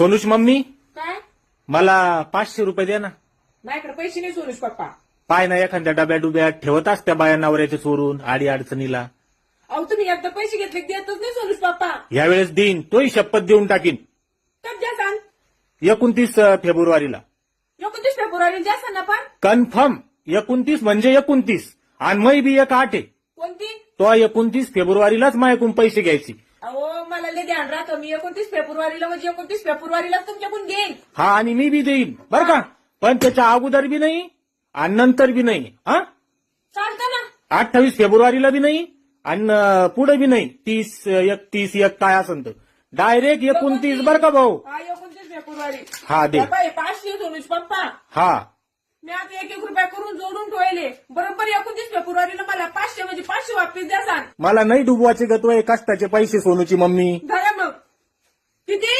सोनूच mummy? काय? मला पाचशे रुपये द्या ना. माझ्याकडे पैसे नाही सोनुष पप्पा. पाय ना एखाद्या डब्या डुब्यात ठेवत असत्या बाया नवऱ्याच्या चोरून आडी अडचणीला. अहो तुम्ही एकदा पैसे घेतले की देतच नाही सोनुष पप्पा. यावेळेस देईन तोही शपथ देऊन टाकीन. कब द्या सांग. एकोणतीस फेब्रुवारीला. एकोणतीस फेब्रुवारी द्या सांग ना पण. कन्फर्म एकोणतीस म्हणजे एकोणतीस. आणि मै बी एक आठ आहे. कोणती? तो एकोणतीस फेब्रुवारीलाच माझ्याकडून पैसे घ्यायची. अहो मला लय ध्यान राहतो. मी एकोणतीस फेब्रुवारीला म्हणजे एकोणतीस फेब्रुवारीला तुमच्याकडून घेईन. हा आणि मी बी देईन. बर का? पण त्याच्या अगोदर बी नाही आणि नंतर बी नाही. हा? चालतं ना. अठ्ठावीस फेब्रुवारीला बी नाही आणि पुढे बी नाही. तीस एकतीस एक काय असन तर. डायरेक्ट एकोणतीस. बर का भाऊ? हा एकोणतीस फेब्रुवारी. हा दे. पाचशे पप्पा. हा. मी आता एक एक रुपया करून जोडून ठेवले. बरोबर एकोणतीस फेब्रुवारीला मला पाचशे म्हणजे पाचशे वापस द्या सांग मला नाही डुबवाचे गत्व आहे कष्टाचे पैसे सोनूची मम्मी. धरा मग. किती?